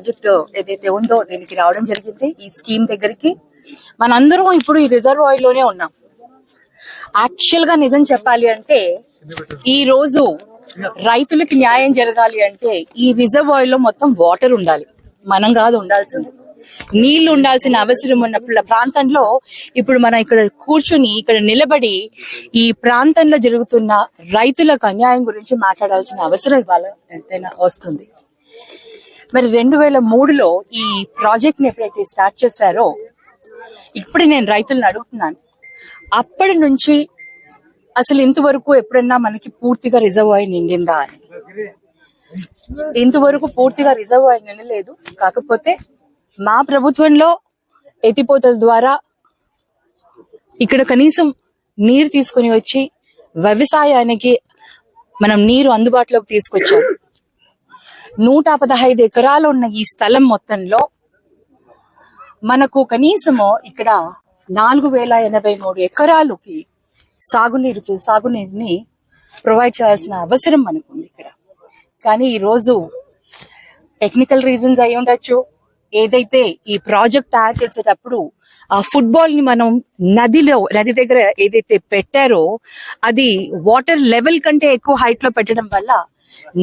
Project ఏదైతే ఉందో దీనికి రావడం జరిగింది ఈ స్కీమ్ దగ్గరికి. మనందరం ఇప్పుడు ఈ రిజర్వాయర్లోనే ఉన్నాం. యాక్చువల్గా నిజం చెప్పాలి అంటే ఈ రోజు రైతులకి న్యాయం జరగాలి అంటే ఈ రిజర్వాయర్లో మొత్తం వాటర్ ఉండాలి. మనం కాదు ఉండాల్సింది. నీళ్ళు ఉండాల్సిన అవసరం ఉన్న ప్రాంతంలో ఇప్పుడు మనం ఇక్కడ కూర్చుని ఇక్కడ నిలబడి ఈ ప్రాంతంలో జరుగుతున్న రైతులకు అన్యాయం గురించి మాట్లాడాల్సిన అవసరం ఇవాళ ఎంతైనా వస్తుంది. మరి రెండు వేల మూడులో ఈ ప్రాజెక్ట్ని ఎప్పుడైతే స్టార్ట్ చేశారో ఇప్పుడు నేను రైతులను అడుగుతున్నాను. అప్పటి నుంచి అసలు ఇంతవరకు ఎప్పుడన్నా మనకి పూర్తిగా రిజర్వ్ అయి నిండిందా అని. ఇంతవరకు పూర్తిగా రిజర్వ్ అయి నిండలేదు. కాకపోతే మా ప్రభుత్వంలో ఎత్తిపోతల ద్వారా ఇక్కడ కనీసం నీరు తీసుకొని వచ్చి వ్యవసాయానికి మనం నీరు అందుబాటులోకి తీసుకొచ్చాం. నూట పదహైదు ఎకరాలు ఉన్న ఈ స్థలం మొత్తంలో మనకు కనీసము ఇక్కడ నాలుగు వేల ఎనభై మూడు ఎకరాలకి సాగునీరు సాగునీరుని ప్రొవైడ్ చేయాల్సిన అవసరం మనకుంది ఇక్కడ. కానీ ఈ రోజు టెక్నికల్ రీజన్స్ అయి ఉండొచ్చు ఏదైతే ఈ ప్రాజెక్ట్ తయారు చేసేటప్పుడు ఆ ఫుట్బాల్ని మనం నదిలో నది దగ్గర ఏదైతే పెట్టారో అది వాటర్ లెవెల్ కంటే ఎక్కువ హైట్లో పెట్టడం వల్ల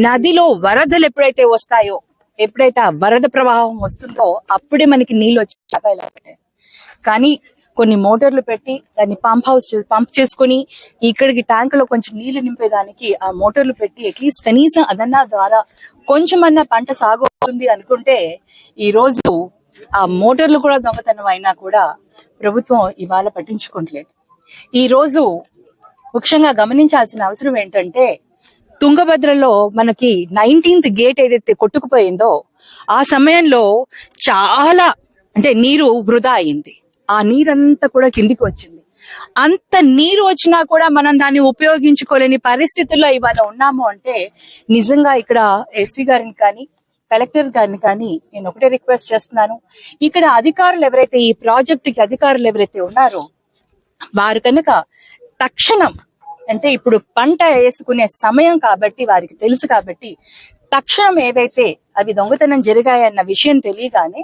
నదిలో వరదలు ఎప్పుడైతే వస్తాయో ఎప్పుడైతే ఆ వరద ప్రవాహం వస్తుందో అప్పుడే మనకి నీళ్ళు వచ్చి ఇలా పెట్టారు కానీ కొన్ని మోటార్లు పెట్టి దాన్ని పంప్ హౌస్ పంప్ చేసుకుని ఇక్కడికి ట్యాంక్లో కొంచెం నీళ్ళు నింపేదానికి ఆ మోటార్లు పెట్టి అట్లీస్ట్ కనీసం అదన్నా ద్వారా కొంచెమన్నా పంట సాగు అవుతుంది అనుకుంటే ఈ రోజు ఆ మోటార్లు కూడా దొంగతనం అయినా కూడా ప్రభుత్వం ఇవాళ పట్టించుకోవట్లేదు. ఈ రోజు ముఖ్యంగా గమనించాల్సిన అవసరం ఏంటంటే తుంగభద్రలో మనకి నైన్టీన్త్ గేట్ ఏదైతే కొట్టుకుపోయిందో ఆ సమయంలో చాలా అంటే నీరు వృధా అయింది. ఆ నీరంతా కూడా కిందికి వచ్చింది. అంత నీరు వచ్చినా కూడా మనం దాన్ని ఉపయోగించుకోలేని పరిస్థితుల్లో ఇవాళ ఉన్నాము అంటే నిజంగా ఇక్కడ ఎస్సీ గారిని కానీ కలెక్టర్ గారిని కానీ నేను ఒకటే రిక్వెస్ట్ చేస్తున్నాను. ఇక్కడ అధికారులు ఎవరైతే ఈ ప్రాజెక్టుకి అధికారులు ఎవరైతే ఉన్నారో వారు కనుక తక్షణం అంటే ఇప్పుడు పంట వేసుకునే సమయం కాబట్టి వారికి తెలుసు కాబట్టి తక్షణం ఏవైతే అవి దొంగతనం జరిగాయన్న విషయం తెలియగానే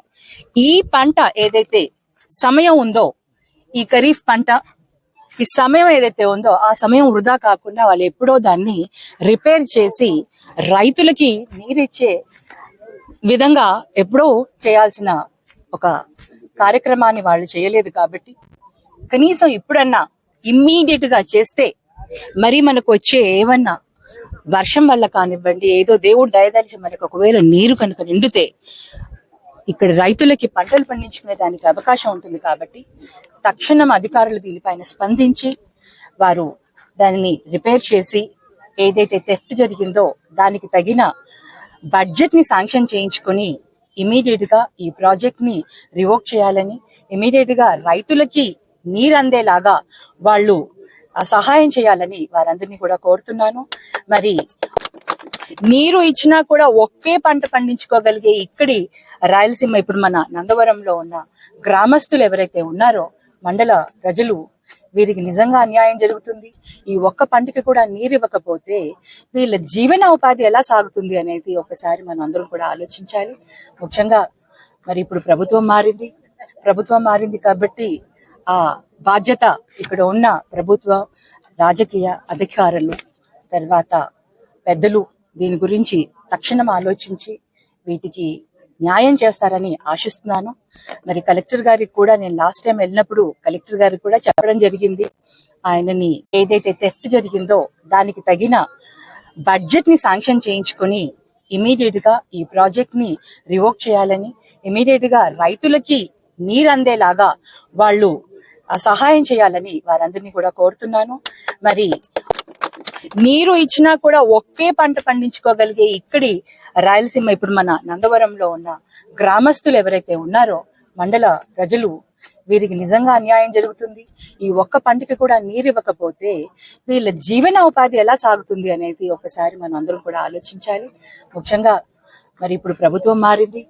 ఈ పంట ఏదైతే సమయం ఉందో ఈ ఖరీఫ్ పంట ఈ సమయం ఏదైతే ఉందో ఆ సమయం వృధా కాకుండా వాళ్ళు ఎప్పుడో దాన్ని రిపేర్ చేసి రైతులకి నీరిచ్చే విధంగా ఎప్పుడో చేయాల్సిన ఒక కార్యక్రమాన్ని వాళ్ళు చేయలేదు కాబట్టి కనీసం ఇప్పుడన్నా ఇమ్మీడియట్గా చేస్తే మరి మనకు వచ్చే ఏమన్నా వర్షం వల్ల కానివ్వండి ఏదో దేవుడు దయదలిచి మనకు ఒకవేళ నీరు కనుక నిండితే ఇక్కడ రైతులకి పంటలు పండించుకునే దానికి అవకాశం ఉంటుంది కాబట్టి తక్షణం అధికారులు దీనిపైన స్పందించి వారు దానిని రిపేర్ చేసి ఏదైతే థెఫ్ట్ జరిగిందో దానికి తగిన బడ్జెట్ని శాంక్షన్ చేయించుకొని ఇమీడియట్గా ఈ ప్రాజెక్ట్ని రివోక్ చేయాలని ఇమీడియట్గా రైతులకి నీరు అందేలాగా వాళ్ళు సహాయం చేయాలని వారందరినీ కూడా కోరుతున్నాను. మరి నీరు ఇచ్చినా కూడా ఒకే పంట పండించుకోగలిగే ఇక్కడి రాయలసీమ ఇప్పుడు మన నందవరంలో ఉన్న గ్రామస్తులు ఎవరైతే ఉన్నారో మండల ప్రజలు వీరికి నిజంగా అన్యాయం జరుగుతుంది. ఈ ఒక్క పంటకి కూడా నీరు ఇవ్వకపోతే వీళ్ళ జీవన ఉపాధి ఎలా సాగుతుంది అనేది ఒకసారి మనం అందరం కూడా ఆలోచించాలి. ముఖ్యంగా మరి ఇప్పుడు ప్రభుత్వం మారింది. ప్రభుత్వం మారింది కాబట్టి ఆ బాధ్యత ఇక్కడ ఉన్న ప్రభుత్వ రాజకీయ అధికారులు తర్వాత పెద్దలు దీని గురించి తక్షణం ఆలోచించి వీటికి న్యాయం చేస్తారని ఆశిస్తున్నాను. మరి కలెక్టర్ గారికి కూడా నేను లాస్ట్ టైం వెళ్ళినప్పుడు కలెక్టర్ గారికి కూడా చెప్పడం జరిగింది. ఆయనని ఏదైతే థెఫ్ట్ జరిగిందో దానికి తగిన బడ్జెట్ని శాంక్షన్ చేయించుకొని ఇమీడియట్గా ఈ ప్రాజెక్ట్ని రివోక్ చేయాలని ఇమీడియట్గా రైతులకి నీరు అందేలాగా వాళ్ళు సహాయం చేయాలని వారందరినీ కూడా కోరుతున్నాను. మరి నీరు ఇచ్చినా కూడా ఒకే పంట పండించుకోగలిగే ఇక్కడి రాయలసీమ ఇప్పుడు మన నందవరంలో ఉన్న గ్రామస్తులు ఎవరైతే ఉన్నారో మండల ప్రజలు వీరికి నిజంగా అన్యాయం జరుగుతుంది. ఈ ఒక్క పంటకి కూడా నీరు ఇవ్వకపోతే వీళ్ళ జీవన ఉపాధి ఎలా సాగుతుంది అనేది ఒకసారి మనం అందరం కూడా ఆలోచించాలి. ముఖ్యంగా మరి ఇప్పుడు ప్రభుత్వం మారింది.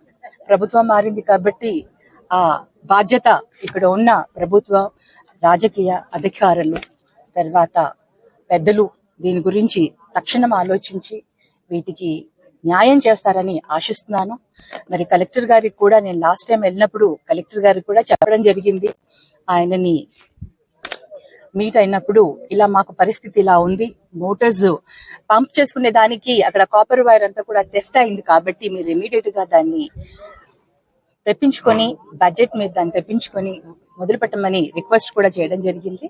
ప్రభుత్వం మారింది కాబట్టి ఆ బాధ్యత ఇక్కడ ఉన్న ప్రభుత్వ రాజకీయ అధికారులు తర్వాత పెద్దలు దీని గురించి తక్షణం ఆలోచించి వీటికి న్యాయం చేస్తారని ఆశిస్తున్నాను. మరి కలెక్టర్ గారికి కూడా నేను లాస్ట్ టైం వెళ్ళినప్పుడు కలెక్టర్ గారికి కూడా చెప్పడం జరిగింది. ఆయనని మీట్ అయినప్పుడు ఇలా మాకు పరిస్థితి ఇలా ఉంది. మోటార్స్ పంప్ చేసుకునే దానికి అక్కడ కాపర్ వైర్ అంతా కూడా థెఫ్ట్ అయింది కాబట్టి మీరు ఇమీడియట్గా దాన్ని తెప్పించుకొని బడ్జెట్ మీద దాన్ని తెప్పించుకొని మొదలు పెట్టమని రిక్వెస్ట్ కూడా చేయడం జరిగింది.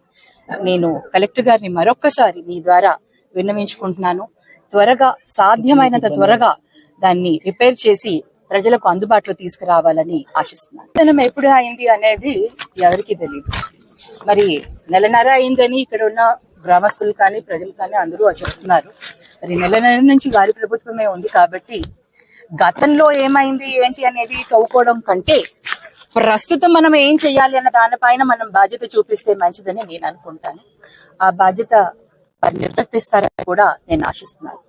నేను కలెక్టర్ గారిని మరొక్కసారి మీ ద్వారా విన్నవించుకుంటున్నాను. త్వరగా సాధ్యమైనంత త్వరగా దాన్ని రిపేర్ చేసి ప్రజలకు అందుబాటులో తీసుకురావాలని ఆశిస్తున్నాను. ధనం ఎప్పుడు అయింది అనేది ఎవరికి తెలియదు మరి నెలన్నర అయిందని ఇక్కడ ఉన్న గ్రామస్తులు కానీ ప్రజలు కానీ అందరూ చెప్తున్నారు మరి నెలన్నర నుంచి వారి ప్రభుత్వమే ఉంది కాబట్టి గతంలో ఏమైంది ఏంటి అనేది తవ్వుకోవడం కంటే ప్రస్తుతం మనం ఏం చెయ్యాలి అన్న దానిపైన మనం బాధ్యత చూపిస్తే మంచిదని నేను అనుకుంటాను. ఆ బాధ్యత నిర్వర్తిస్తారని కూడా నేను ఆశిస్తున్నాను.